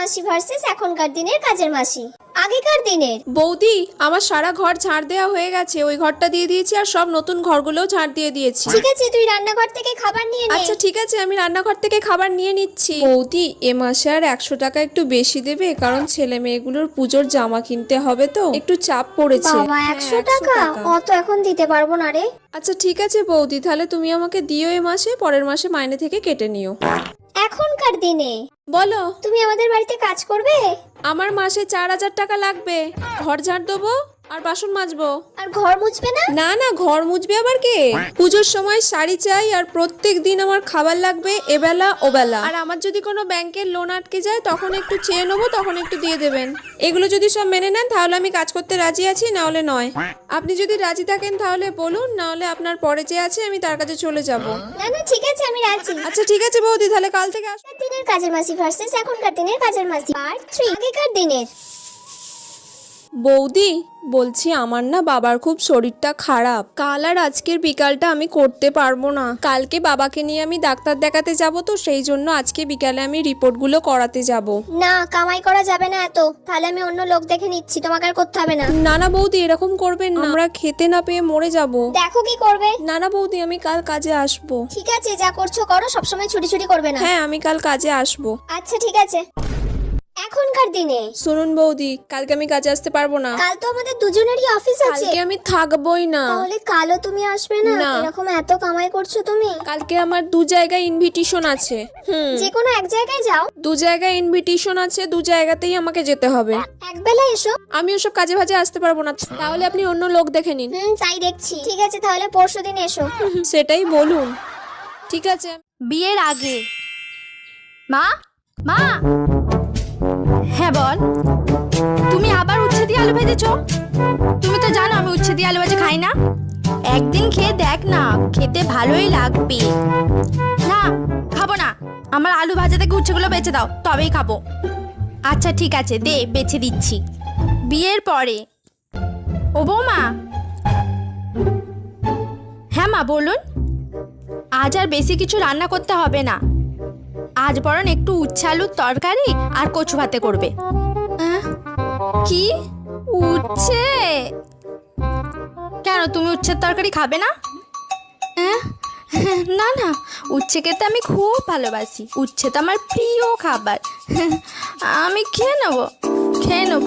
মাসি ভার্সেস এখনকার দিনের কাজের মাসি। আগেকার দিনের। বৌদি আমার সারা ঘর ঝাড় দেওয়া হয়ে গেছে। ওই ঘরটা দিয়ে দিয়েছি আর সব নতুন ঘরগুলোও ঝাড় দিয়ে দিয়েছি। ঠিক আছে তুই রান্নাঘর থেকে খাবার নিয়ে নে। আচ্ছা ঠিক আছে আমি রান্নাঘর থেকে খাবার নিয়ে নিচ্ছি। বৌদি এ মাসে আর একশো টাকা একটু বেশি দেবে কারণ ছেলে মেয়েগুলোর পুজোর জামা কিনতে হবে তো। একটু চাপ পড়েছে। বাবা হ্যাঁ, একশো টাকা? অত এখন দিতে পারব না রে। আচ্ছা ঠিক আছে বৌদি তাহলে তুমি আমাকে দিও এ মাসে পরের মাসে মাইনে থেকে কেটে নিও। এখনকার দিনে। বলো। তুমি আমাদের বাড়িতে কাজ করবে? আমার মাসে চার হাজার টাকা লাগবে। ঘর ঝাড় দেবো? আর বাসন মাজবো। আর ঘর মুছবে না? না না ঘর মুছবে আবার কে? পুজোর সময় শাড়ি চাই আর প্রত্যেক দিন আমার খাবার লাগবে এবেলা ওবেলা আর আমার যদি কোনো ব্যাংকের লোন আটকে যায় তখন একটু চেয়ে নেব তখন একটু দিয়ে দেবেন। এগুলো যদি সব মেনে নেন তাহলে আমি কাজ করতে রাজি আছি না হলে নয়। আপনি যদি রাজি থাকেন তাহলে বলুন না হলে আপনার পরে যে আছে আমি তার কাছে চলে যাব। না না ঠিক আছে আমি রাজি। আচ্ছা ঠিক আছে বৌদি তাহলে কাল থেকে আস আগেকার দিনের কাজের মাসি ভার্সেস এখনকার দিনের কাজের মাসি পার্ট থ্রি আগেকার দিনের। বৌদি বলছি আমার না বাবার খুব শরীরটা খারাপ। কাল আর আজকের বিকালটা আমি করতে পারব না। কালকে বাবাকে নিয়ে আমি ডাক্তার দেখাতে যাব তো সেই জন্য আজকে বিকালে আমি রিপোর্টগুলো করাতে যাব। না কামাই করা যাবে না এত। তাহলে আমি অন্য লোক দেখে নিচ্ছি তোমাকে আর করতে হবে না। না না বৌদি এরকম করবেন না। আমরা খেতে না পেয়ে মরে যাব। দেখো কি করবে। না না বৌদি আমি কাল কাজে আসব। ঠিক আছে যা করছ করো সবসময় ছুটি ছুটি করবে না। হ্যাঁ আমি কাল কাজে আসব। আচ্ছা ঠিক আছে। এখনকার দিনে? শুনুন বৌদি কালকে আমি কাজে আসতে পারব না। কাল তো আমাদের দুজনেরই অফিস আছে। কালকে আমি থাকবোই না। তাহলে কালও তুমি আসবে না? না। এরকম এত কামাই করছ তুমি? কালকে আমার দু জায়গায় ইনভিটেশন আছে। হুম। যে কোনো এক জায়গায় যাও। দু জায়গায় ইনভিটেশন আছে দু জায়গাতেই আমাকে যেতে হবে। একবেলা এসো। আমি ওসব কাজে ভাজে আসতে পারব না। তাহলে আপনি অন্য লোক দেখে নিন। হুম তাই দেখছি। ঠিক আছে তাহলে পরশু দিন এসো। সেটাই বলুন। ঠিক আছে। বিয়ের আগে। মা? মা? হ্যাঁ বল। তুমি আবার উচ্ছে দিয়ে আলু ভেজেছ? তুমি তো জানো আমি উচ্ছে দিয়ে আলু ভাজা খাই না। একদিন খেয়ে দেখ না, খেতে ভালোই লাগবে। না, খাব না। আমার আলু ভাজা থেকে উচ্ছেগুলো বেছে দাও, তবেই খাব। আচ্ছা ঠিক আছে, দে, বেছে দিচ্ছি। বিয়ের পরে। ও বৌমা। হ্যাঁ মা, বলুন। আজ আর বেশি কিছু রান্না করতে হবে না। আজ বরং একটু উচ্ছে আলুর তরকারি আর কচু ভাতে করবে। কি? উচ্ছে? কেন তুমি উচ্ছের তরকারি খাবে না? না না উচ্ছে খেতে আমি খুব ভালোবাসি। উচ্ছে তো আমার প্রিয় খাবার। আমি খেয়ে নেব খেয়ে নেব।